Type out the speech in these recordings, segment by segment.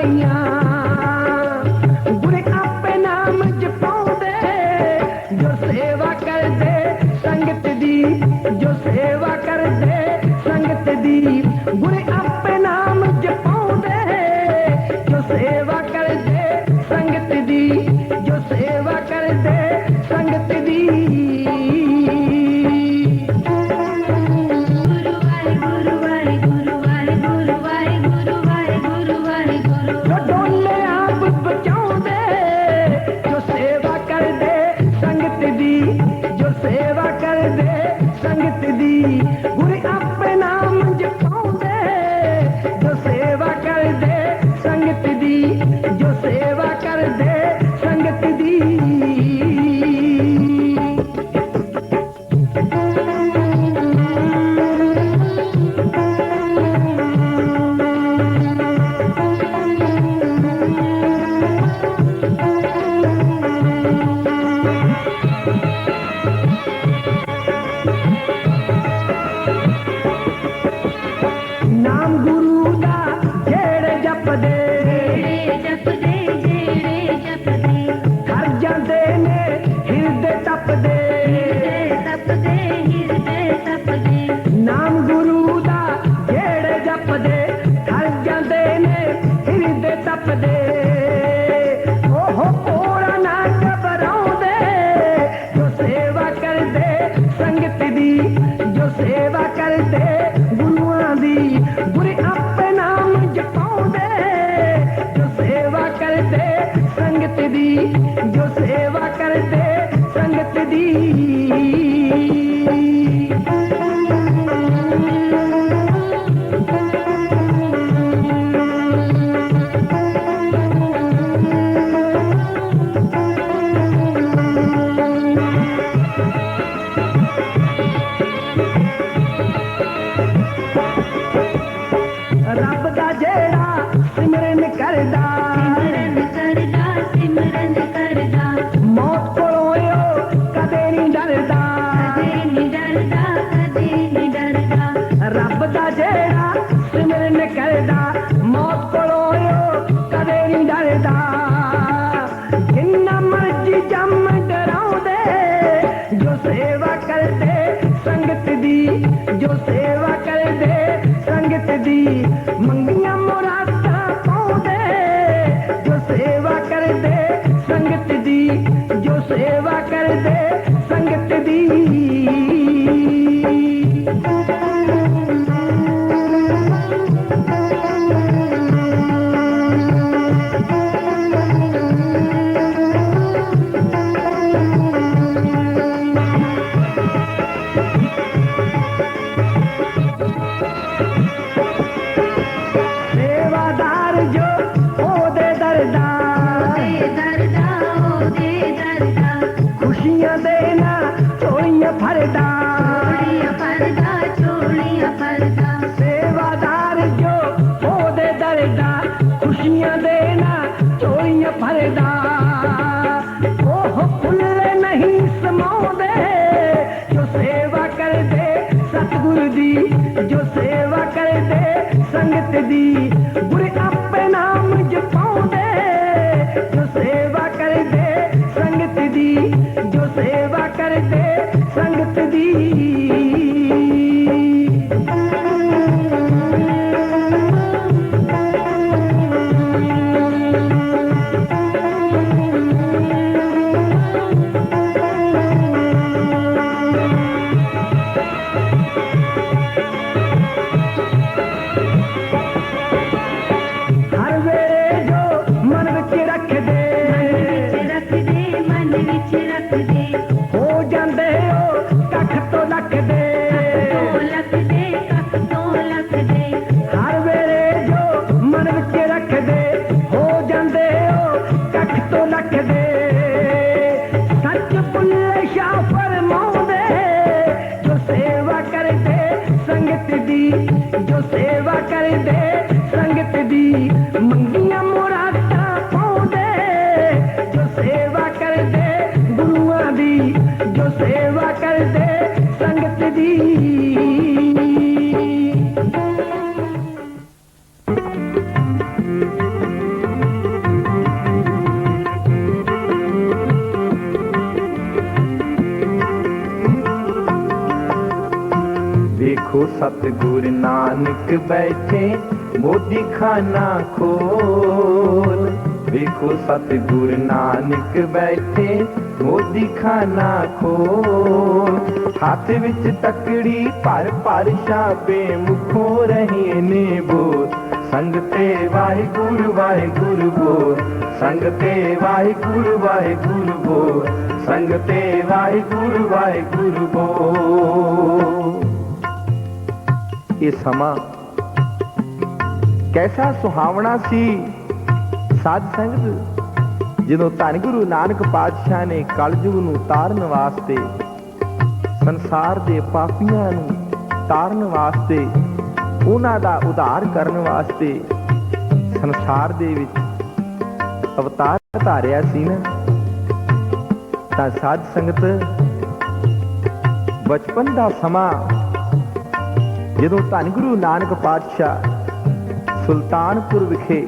ਆਈਆਂ ਨਹੀਂ ਡਰਦਾ ਕਦੇ ਨੀ ਡਰਦਾ ਕਦੇ ਨੀ ਡਰਦਾ। ਰੱਬ ਦਾ ਜਿਹੜਾ ਸਿਮਰਨ ਕਰਦਾ ਮੌਤ ਕੋਲੋਂ ਓ ਕਦੇ ਨਹੀਂ ਡਰਦਾ। ਜਿੰਨਾ ਮਰਜ਼ੀ ਜੰਮ ਡਰਾਉਂਦੇ ਜੋ ਸੇਵਾ ਕਰਦੇ ਸੰਗਤ ਦੀ ਜੋ ਸੇਵਾ ਕਰਦੇ ਸੰਗਤ ਦੀ। ਮੰਗੀਆਂ ਮੁਰਾਦਾਂ ਪਾਉਂਦੇ ਜੋ ਸੇਵਾ ਕਰਦੇ ਸੰਗਤ ਦੀ। ਜੋ ਸੇਵਾ ਕਰਦੇ ਸਮਾਉਂਦੇ ਜੋ ਸੇਵਾ ਕਰਦੇ ਸਤਿਗੁਰ ਦੀ ਜੋ ਸੇਵਾ ਕਰਦੇ ਸੰਗਤ ਦੀ। ਗੁਰ ਆਪੇ ਸੰਗਤ ਦੀ। ਸੇਵਾ ਕਰਦੇ, ਸੰਗਤ ਦੀ ਮੰਗੀਆਂ ਮੁਰਾਦਾਂ ਪਾਉਂਦੇ। ਜੋ ਸੇਵਾ ਕਰਦੇ, ਗੁਰੂਆਂ ਦੀ, ਜੋ ਸੇਵਾ ਕਰਦੇ, ਸੰਗਤ ਦੀ। ਵੇਖੋ ਸਤਿਗੁਰ ਨਾਨਕ ਬੈਠੇ ਮੋਦੀ ਖਾਨਾ ਖੋਲ। ਵੇਖੋ ਸਤਿਗੁਰ ਨਾਨਕ ਬੈਠੇ ਮੋਦੀ ਖਾਨਾ ਖੋਲ। ਹੱਥ ਵਿੱਚ ਤਕੜੀ ਭਰ ਭਰ ਛਾਪੇ ਮੁਖੋਂ ਰਹੇ ਨੇ ਬੋਲ। ਸੰਗ ਤੇ ਵਾਹਿਗੁਰੂ ਵਾਹਿਗੁਰੂ ਬੋਲ। ਸੰਗ ਤੇ ਵਾਹਿਗੁਰੂ ਵਾਹਿਗੁਰੂ ਬੋਲ। ਸੰਗ ਤੇ ਵਾਹਿਗੁਰੂ ਵਾਹਿਗੁਰੂ ਬੋਲ। ਇਹ ਸਮਾਂ। ਕੈਸਾ ਸੁਹਾਵਣਾ ਸੀ ਸਾਧ ਸੰਗਤ? ਜਦੋਂ ਧੰਨ ਗੁਰੂ ਨਾਨਕ ਪਾਤਸ਼ਾਹ ਨੇ ਕਲਯੁਗ ਨੂੰ ਤਾਰਨ ਵਾਸਤੇ ਸੰਸਾਰ ਦੇ ਪਾਪੀਆਂ ਨੂੰ ਤਾਰਨ ਵਾਸਤੇ, ਉਹਨਾਂ ਦਾ ਉਧਾਰ ਕਰਨ ਵਾਸਤੇ ਸੰਸਾਰ ਦੇ ਵਿੱਚ ਅਵਤਾਰ ਧਾਰਿਆ ਸੀ ਨਾ, ਤਾਂ ਸਾਧ ਸੰਗਤ ਬਚਪਨ ਦਾ ਸਮਾਂ ਜਦੋਂ ਧੰਨ ਗੁਰੂ ਨਾਨਕ ਪਾਤਸ਼ਾਹ ਸੁਲਤਾਨਪੁਰ ਵਿਖੇ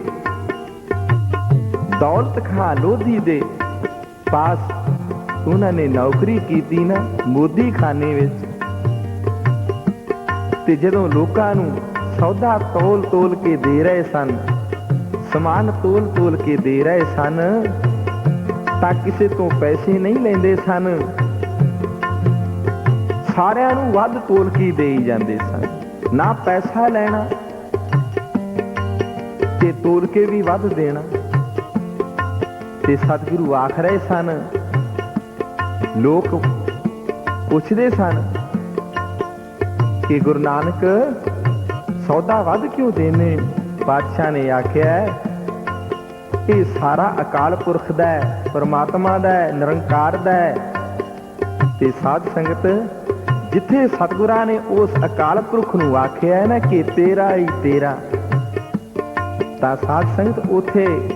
ਦੌਲਤ ਖਾਂ ਲੋਧੀ ਦੇ ਪਾਸ ਉਹਨਾਂ ਨੇ ਨੌਕਰੀ ਕੀਤੀ ਨਾ ਮੋਦੀ ਖਾਨੇ ਵਿੱਚ, ਤੇ ਜਦੋਂ ਲੋਕਾਂ ਨੂੰ ਸੌਦਾ ਤੋਲ ਤੋਲ ਕੇ ਦੇ ਰਹੇ ਸਨ, ਸਮਾਨ ਤੋਲ ਤੋਲ ਕੇ ਦੇ ਰਹੇ ਸਨ, ਤਾਂ ਕਿਸੇ ਤੋਂ ਪੈਸੇ ਨਹੀਂ ਲੈਂਦੇ ਸਨ। ਸਾਰਿਆਂ ਨੂੰ ਵੱਧ ਤੋਲ ਕੇ ਦੇਈ ਜਾਂਦੇ ਸਨ। ਨਾ ਪੈਸਾ ਲੈਣਾ, ਤੇ ਤੋਲ ਕੇ ਵੀ ਵੱਧ ਦੇਣਾ। ਤੇ ਸਤਿਗੁਰੂ ਆਖ ਰਹੇ ਸਨ, ਲੋਕ ਪੁੱਛਦੇ ਸਨ ਕਿ ਗੁਰੂ ਨਾਨਕ ਸੌਦਾ ਵੱਧ ਕਿਉਂ ਦੇਨੇ? ਪਾਤਸ਼ਾਹ ਨੇ ਆਖਿਆ ਇਹ ਸਾਰਾ ਅਕਾਲ ਪੁਰਖ ਦਾ ਹੈ, ਪਰਮਾਤਮਾ ਦਾ ਹੈ, ਨਿਰੰਕਾਰ ਦਾ ਹੈ। ਤੇ ਸਾਧ ਸੰਗਤ ਜਿੱਥੇ ਸਤਿਗੁਰਾਂ ਨੇ ਉਸ ਅਕਾਲ ਪੁਰਖ ਨੂੰ ਆਖਿਆ ਹੈ ਨਾ ਕਿ ਤੇਰਾ ਹੀ ਤੇਰਾ। ਤਾਂ ਸਾਧ ਸੰਗਤ ਉਥੇ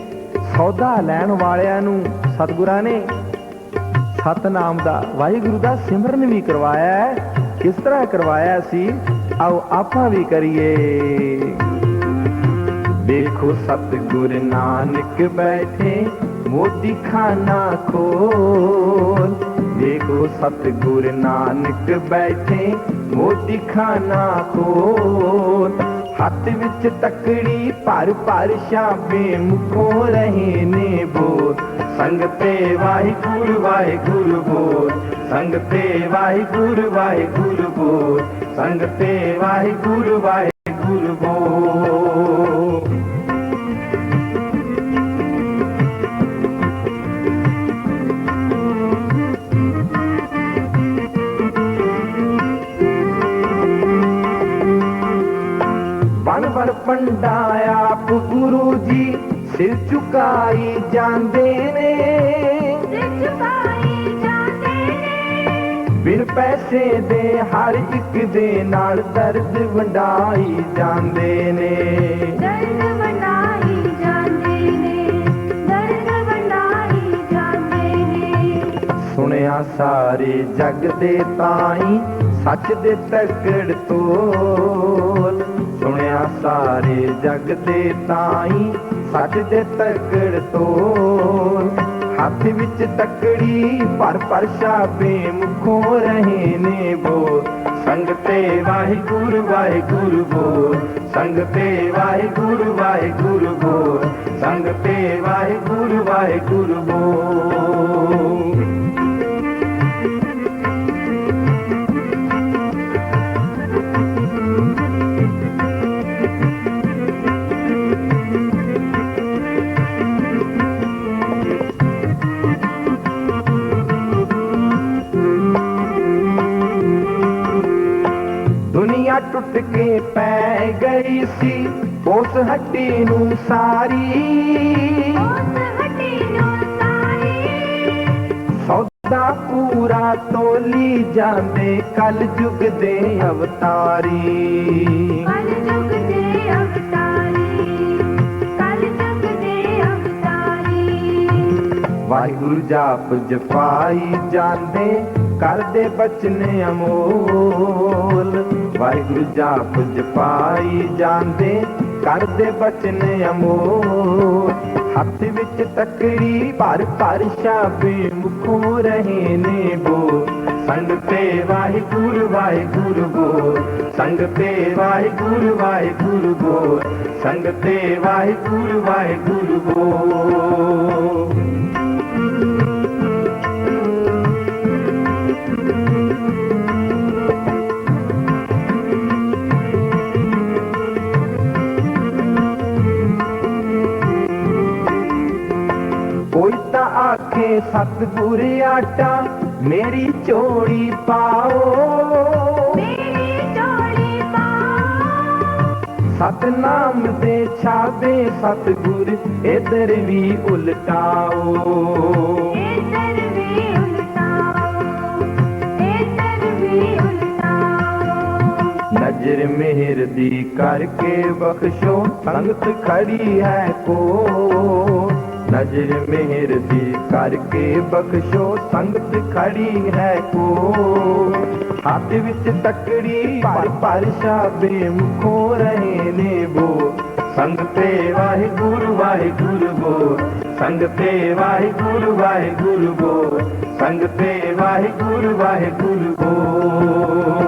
ਸੌਦਾ ਲੈਣ ਵਾਲਿਆਂ ਨੂੰ ਸਤਿਗੁਰਾਂ ਨੇ ਸਤਨਾਮ ਦਾ ਵਾਹਿਗੁਰੂ ਦਾ ਸਿਮਰਨ ਵੀ ਕਰਵਾਇਆ ਹੈ। ਕਿਸ ਤਰ੍ਹਾਂ ਕਰਵਾਇਆ ਸੀ? ਆਓ ਆਪਾਂ ਵੀ ਕਰੀਏ। ਦੇਖੋ ਸਤਿਗੁਰ ਨਾਨਕ ਬੈਠੇ ਮੋਦੀ ਖਾਨਾ ਖੋਲ ਦੇਖੋ ਸਤਿਗੁਰ ਨਾਨਕ ਬੈਠੇ ਮੋਦੀ ਖਾਨਾ ਖੋਲ ਹੱਥ ਵਿੱਚ ਤਕੜੀ ਭਰ ਭਰ ਸ਼ਾਬੇ ਮੁਖੋਂ ਰਹੇ ਨੇ ਬੋਲ। ਸੰਗਤੇ ਵਾਹਿਗੁਰੂ ਵਾਹਿਗੁਰੂ ਬੋਲ। ਸੰਗਤੇ ਵਾਹਿਗੁਰੂ ਵਾਹਿਗੁਰੂ ਬੋਲ। ਸੰਗਤੇ ਵਾਹਿਗੁਰੂ ਵਾਹਿਗੁਰੂ ਬੋਲ। ਪੰਡਾ ਆਪ ਗੁਰੂ ਜੀ। ਸਿਰ ਝੁਕਾਈ ਜਾਂਦੇ ਨੇ। ਸਿਰ ਝੁਕਾਈ ਜਾਂਦੇ ਨੇ। ਬਿਨ ਪੈਸੇ ਦੇ ਹਰ ਇੱਕ ਦੇ ਨਾਲ ਦਰਦ ਵੰਡਾਈ ਜਾਂਦੇ ਨੇ। ਦਰਦ ਵੰਡਾਈ ਜਾਂਦੇ ਨੇ। ਦਰਦ ਵੰਡਾਈ ਜਾਂਦੇ ਨੇ। ਸੁਣਿਆ ਸਾਰੇ ਜਗ ਦੇ ਤਾਈ ਸੱਚ ਦੇ ਤਕੜ ਸੁਣਿਆ ਸਾਰੇ ਜਗ ਦੇ ਤਾਈ, ਸੱਚ ਦੇ ਤਕੜ ਤੋਲ। ਹੱਥ ਵਿੱਚ ਤਕੜੀ, ਪਰ ਪਰ ਸ਼ਾਬੇ ਮੁਖੋਂ ਰਹੇ ਨੇ ਬੋ ਸੰਗਤੇ ਵਾਹਿਗੁਰੂ ਵਾਹਿਗੁਰੂ ਬੋਲ। ਸੰਗਤੇ ਵਾਹਿਗੁਰੂ ਵਾਹਿਗੁਰੂ ਬੋਲ। ਸੰਗਤੇ ਵਾਹਿਗੁਰੂ ਵਾਹਿਗੁਰੂ ਬੋ ਦੁਨੀਆ ਟੁੱਟ ਕੇ ਪੈ ਗਈ ਸੀ। ਉਸ ਹੱਟੀ ਨੂੰ ਸਾਰੀ। ਨੂੰ ਸੌਦਾ ਪੂਰਾ ਤੋਲੀ ਜਾਂਦੇ ਕਲ ਯੁਗ ਦੇ ਅਵਤਾਰੀ। ਕਲ ਯੁਗ ਦੇ ਅਵਤਾਰੀ। ਕਲ ਯੁਗ ਦੇ ਅਵਤਾਰੀ। ਵਾਹਿਗੁਰੂ ਜਾਪ ਜਪਾਈ ਜਾਂਦੇ ਕਰਦੇ ਬਚਨ ਅਮੋਲ। ਵਾਹਿਗੁਰੂ ਜਾਪ ਜਪਾਈ ਜਾਂਦੇ ਕਰਦੇ ਬਚਨ ਅਮੋਲ ਹੱਥ ਵਿੱਚ ਤਕੜੀ ਭਰ ਭਰ ਸ਼ਾਬੇ ਮੁਖੋਂ ਰਹੇ ਨੇ ਬੋ ਸੰਗ ਤੇ ਵਾਹਿਗੁਰੂ ਵਾਹਿਗੁਰੂ ਗੋ ਸੰਗ ਤੇ ਵਾਹਿਗੁਰੂ ਵਾਹਿਗੁਰੂ ਗੋ ਸੰਗ ਤੇ ਵਾਹਿਗੁਰੂ ਵਾਹਿਗੁਰੂ ਬੋਲ ਆਖੇ ਸਤਿਗੁਰ ਆਟਾ ਮੇਰੀ ਝੋਲੀ ਪਾਓ। ਮੇਰੀ ਝੋਲੀ ਪਾਓ। ਸਤਨਾਮ ਦੇ ਛਾਵੇ ਸਤਿਗੁਰ ਇਧਰ ਵੀ ਉਲਟਾਓ। ਇਧਰ ਵੀ ਉਲਟਾਓ ਇਧਰ ਵੀ ਉਲਟਾਓ। ਨਜ਼ਰ ਮਿਹਰ ਦੀ ਕਰਕੇ ਬਖਸ਼ੋ ਸੰਗਤ ਖੜੀ ਹੈ ਕੋ ਨਜ਼ਰ ਮਿਹਰ ਦੀ ਕਰਕੇ ਬਖਸ਼ੋ, ਸੰਗਤ ਖੜੀ ਹੈ ਕੋ ਹੱਥ ਵਿੱਚ ਤਕੜੀ ਭਰ ਭਰ ਸ਼ਾਬੇ ਮੁਖੋਂ ਰਹੇ ਨੇ ਬੋ ਸੰਗਤੇ ਵਾਹਿਗੁਰੂ ਵਾਹਿਗੁਰੂ ਬੋ ਸੰਗਤੇ ਵਾਹਿਗੁਰੂ ਵਾਹਿਗੁਰੂ ਬੋ ਸੰਗਤੇ ਵਾਹਿਗੁਰੂ ਵਾਹਿਗੁਰੂ ਬੋ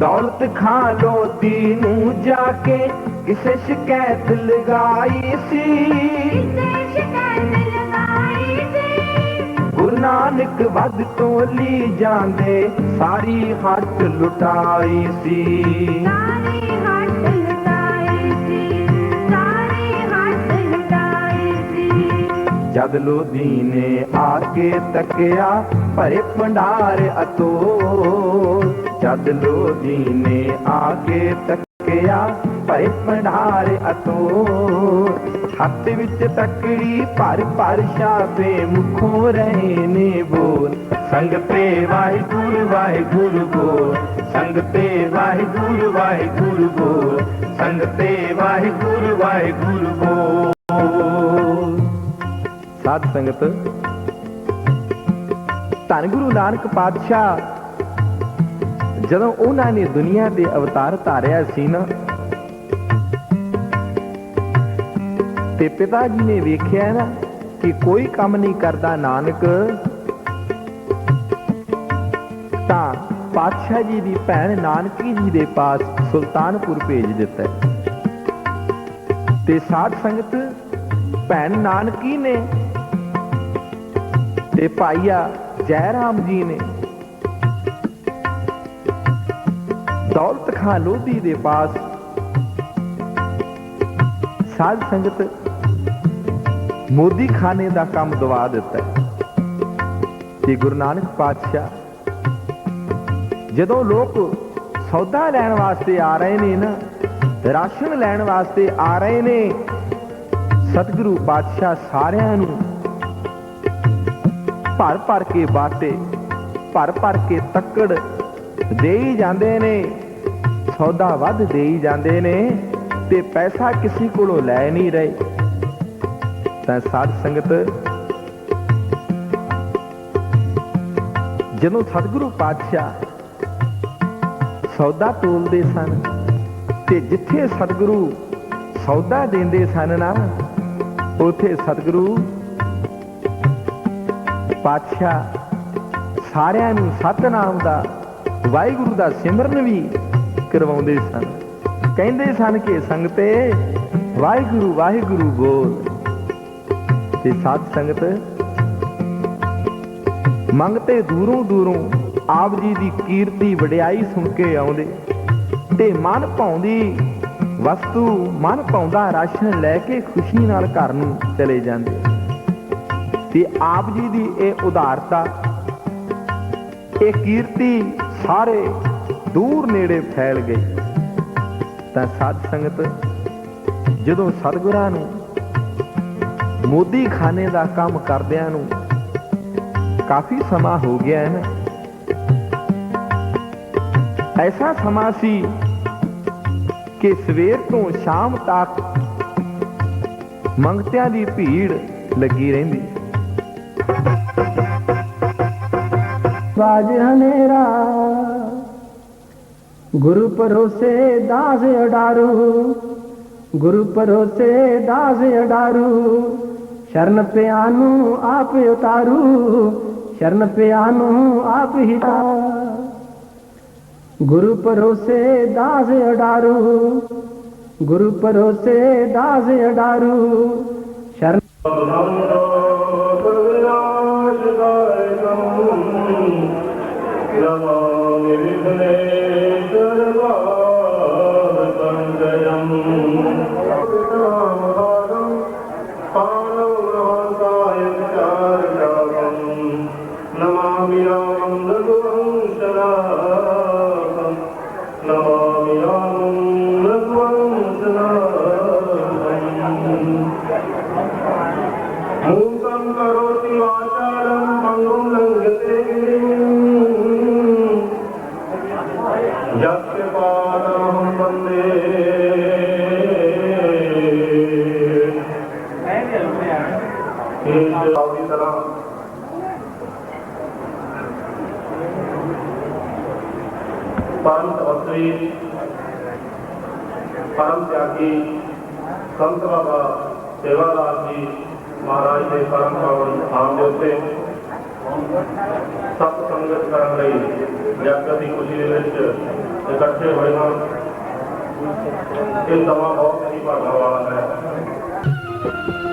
ਦੌਲਤ ਖਾ ਲੋ ਦੀ ਨੂੰ ਜਾ ਕੇ ਕਿਸੇ ਸ਼ਿਕਾਇਤ ਲਗਾਈ ਸੀ। ਇਸੇ ਸ਼ਿਕਾਇਤ ਲਗਾਈ ਸੀ। ਗੁਰੂ ਨਾਨਕ ਵੱਧ ਤੋਲੀ ਜਾਂਦੇ ਸਾਰੀ ਹੱਟ ਲੁਟਾਈ ਸੀ। ਸਾਰੀ ਹੱਟ ਜਦ ਲੋਧੀ ਨੇ ਆ ਕੇ ਤੱਕਿਆ, ਭਰੇ ਭੰਡਾਰ ਅਤੋ ਜਦ ਲੋਧੀ ਨੇ ਆ ਕੇ ਤੱਕਿਆ, ਭਰੇ ਭੰਡਾਰ ਅਤੋ ਹੱਥ ਵਿੱਚ ਤੱਕੜੀ ਭਰ ਭਰ ਛਾਪੇ ਮੁਖੋਂ ਰਹੇ ਨੇ ਬੋਲ। ਸੰਗਤੇ ਵਾਹਿਗੁਰੂ ਵਾਹਿਗੁਰੂ ਬੋਲ। ਸੰਗਤੇ ਵਾਹਿਗੁਰੂ ਵਾਹਿਗੁਰੂ ਬੋਲ। ਸੰਗਤੇ ਵਾਹਿਗੁਰੂ ਵਾਹਿਗੁਰੂ ਬੋਲ। ਸਾਧ ਸੰਗਤ। ਧੰਨ ਗੁਰੂ ਨਾਨਕ ਪਾਤਸ਼ਾਹ, ਜਦੋਂ ਉਹਨਾਂ ਨੇ ਦੁਨੀਆ ਦੇ ਅਵਤਾਰ ਧਾਰਿਆ ਸੀ ਨਾ, ਤੇ ਪਿਤਾ ਜੀ ਨੇ ਵੇਖਿਆ ਨਾ ਕਿ ਕੋਈ ਕੰਮ ਨਹੀਂ ਕਰਦਾ ਨਾਨਕ, ਤਾਂ ਪਾਤਸ਼ਾਹ ਜੀ ਦੀ ਭੈਣ ਨਾਨਕੀ ਜੀ ਦੇ ਪਾਸ ਸੁਲਤਾਨਪੁਰ ਭੇਜ ਦਿੱਤਾ। ਤੇ ਸਾਧ ਸੰਗਤ ਭੈਣ ਨਾਨਕੀ ਨੇ ਤੇ ਭਾਈਆ ਜੈ ਰਾਮ ਜੀ ਨੇ। ਦੌਲਤ ਖਾਨ ਲੋਧੀ ਦੇ ਪਾਸ ਸਾਧ ਸੰਗਤ ਮੋਦੀ ਖਾਨੇ ਦਾ ਕੰਮ ਦਵਾ ਦਿੱਤਾ। ਤੇ ਗੁਰੂ ਨਾਨਕ ਪਾਤਸ਼ਾਹ, ਜਦੋਂ ਲੋਕ ਸੌਦਾ ਲੈਣ ਵਾਸਤੇ ਆ ਰਹੇ ਨੇ ਨਾ, ਰਾਸ਼ਨ ਲੈਣ ਵਾਸਤੇ ਆ ਰਹੇ ਨੇ, ਸਤਿਗੁਰੂ ਪਾਤਸ਼ਾਹ ਸਾਰਿਆਂ ਨੂੰ ਭਰ ਭਰ ਕੇ ਬਾਟੇ, ਭਰ ਭਰ ਕੇ ਤੱਕੜ ਦੇਈ ਜਾਂਦੇ ਨੇ। ਸੌਦਾ ਵੱਧ ਦੇਈ ਜਾਂਦੇ ਨੇ ਤੇ ਪੈਸਾ ਕਿਸੇ ਕੋਲੋਂ ਲੈ ਨਹੀਂ ਰਹੇ। ਤਾਂ ਸਾਧ ਸੰਗਤ, ਜਦੋਂ ਸਤਿਗੁਰੂ ਪਾਤਸ਼ਾਹ ਸੌਦਾ ਤੋਲਦੇ ਸਨ ਤੇ ਜਿੱਥੇ ਸਤਿਗੁਰੂ ਸੌਦਾ ਦਿੰਦੇ ਸਨ ਨਾ, ਉਥੇ ਸਤਿਗੁਰੂ ਪਾਤਸ਼ਾਹ ਸਾਰਿਆਂ ਨੂੰ ਸਤਨਾਮ ਦਾ, ਵਾਹਿਗੁਰੂ ਦਾ ਸਿਮਰਨ ਵੀ ਕਰਵਾਉਂਦੇ ਸਨ। ਕਹਿੰਦੇ ਸਨ ਕਿ ਸੰਗਤੇ, ਵਾਹਿਗੁਰੂ ਵਾਹਿਗੁਰੂ ਬੋਲ। ਤੇ ਸਾਧ ਸੰਗਤ ਮੰਗਤੇ ਦੂਰੋਂ ਦੂਰੋਂ ਆਪ ਜੀ ਦੀ ਕੀਰਤੀ ਵਡਿਆਈ ਸੁਣ ਕੇ ਆਉਂਦੇ। ਤੇ ਮਨ ਭਾਉਂਦੀ ਵਸਤੂ, ਮਨ ਭਾਉਂਦਾ ਰਾਸ਼ਨ ਲੈ ਕੇ ਖੁਸ਼ੀ ਨਾਲ ਘਰ ਨੂੰ ਚਲੇ ਜਾਂਦੇ। ਤੇ ਆਪ ਜੀ ਦੀ ਇਹ ਉਦਾਰਤਾ, ਇਹ ਕੀਰਤੀ ਸਾਰੇ ਦੂਰ ਨੇੜੇ ਫੈਲ ਗਈ। ਤਾਂ ਸਾਧ ਸੰਗਤ, ਜਦੋਂ ਸਤਿਗੁਰਾਂ ਨੂੰ ਮੋਦੀ ਖਾਨੇ ਦਾ ਕੰਮ ਕਰਦਿਆਂ ਨੂੰ ਕਾਫੀ ਸਮਾਂ ਹੋ ਗਿਆ ਹੈ ਨਾ ਐਸਾ ਸਮਾਂ ਸੀ ਕਿ ਸਵੇਰ ਤੋਂ ਸ਼ਾਮ ਤੱਕ ਮੰਗਤਿਆਂ ਦੀ ਭੀੜ ਲੱਗੀ ਰਹਿੰਦੀ। ਬਾਜ ਹਨੇਰਾ। ਗੁਰੂ ਪਰੋਸੇ ਦਾਸ ਅਡਾਰੂ। ਗੁਰੂ ਪਰੋਸੇ ਦਾਸ ਅਡਾਰੂ। ਸ਼ਰਨ ਪਿਆ ਨੂੰ ਆਪ ਉਤਾਰੂ। ਸ਼ਰਨ ਪਿਆ ਨੂੰ ਆਪ ਹੀ ਤਾ ਗੁਰੂ ਪਰੋਸੇ ਦਾਸ ਅਡਾਰੂ। ਗੁਰੂ ਪਰੋਸੇ ਦਾਸ ਅਡਾਰੂ। ਸ਼ਰਨ ਨਮਾਮਿ ਸੰਤ ਬਾਬਾ ਸੇਵਾਦਾਰ ਜੀ ਮਹਾਰਾਜ ਦੇ ਪਰਮ ਪਾਵਨ ਸਥਾਨ ਦੇ ਉੱਤੇ ਸਤ ਸੰਗਤ ਕਰਨ ਲਈ ਜਗਤ ਦੀ ਖੁਸ਼ੀ ਦੇ ਵਿੱਚ ਇਕੱਠੇ ਹੋਏ ਹਨ। ਇਹ ਸਮਾਂ ਬਹੁਤ ਹੀ ਭਾਗਾ ਵਾਲਾ ਹੈ।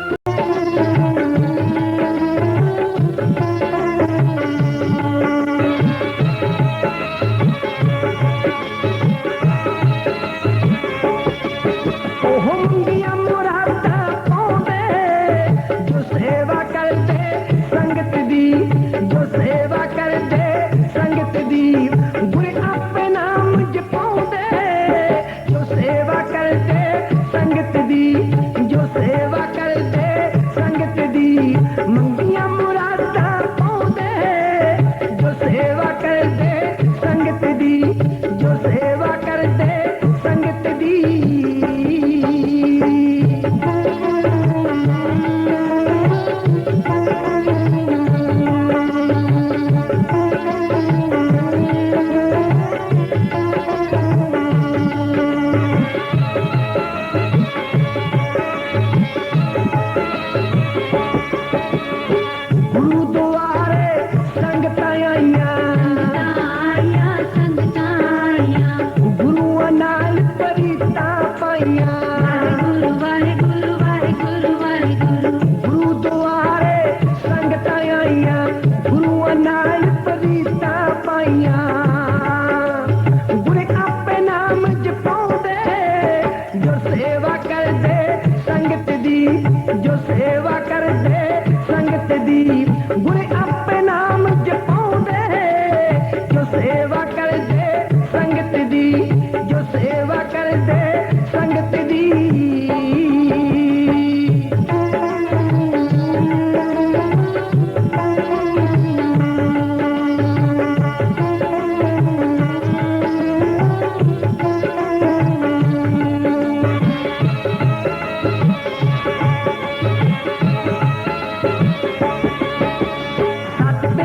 Yeah.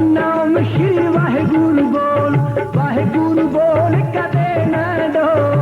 ਨਾਮ ਸ਼੍ਰੀ ਵਾਹਿਗੁਰੂ ਬੋਲ ਵਾਹਿਗੁਰੂ ਬੋਲ ਕਦੇ ਨਾ ਡੋਲ।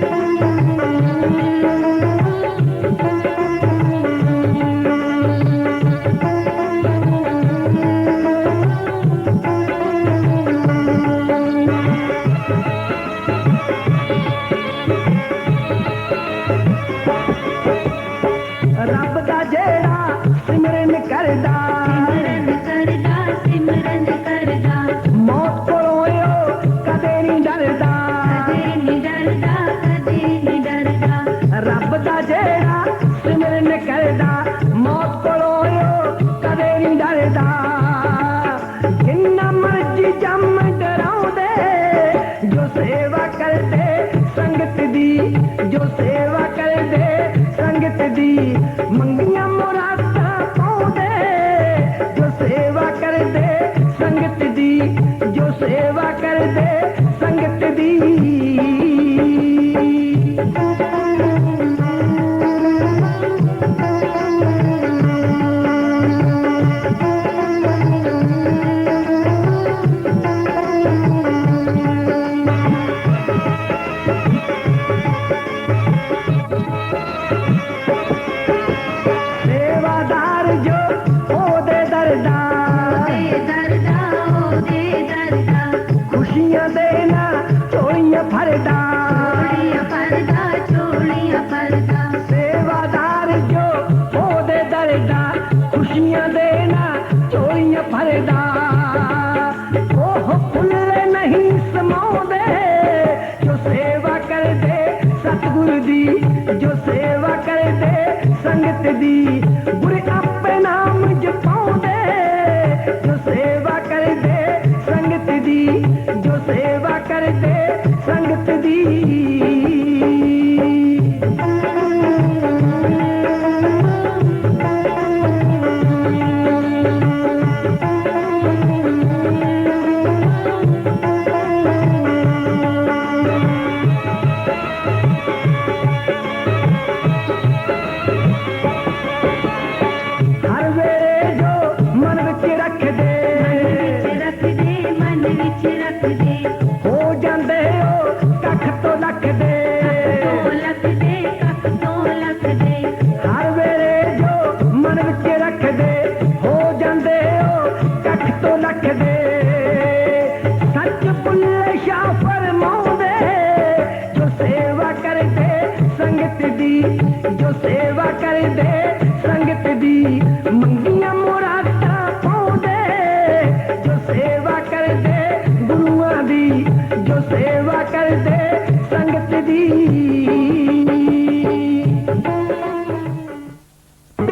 जो सेवा करे दे संगत दी मंगिया मोरा ਕੱਟਦੀ ਗੁਰੇ ਆਪੇ ਨਾਮ ਜਪਾਉਂਦੇ ਜੋ ਸੇਵਾ ਕਰਦੇ, ਸੰਗਤ ਦੀ। ਜੋ ਸੇਵਾ ਕਰਦੇ, ਸੰਗਤ ਦੀ। de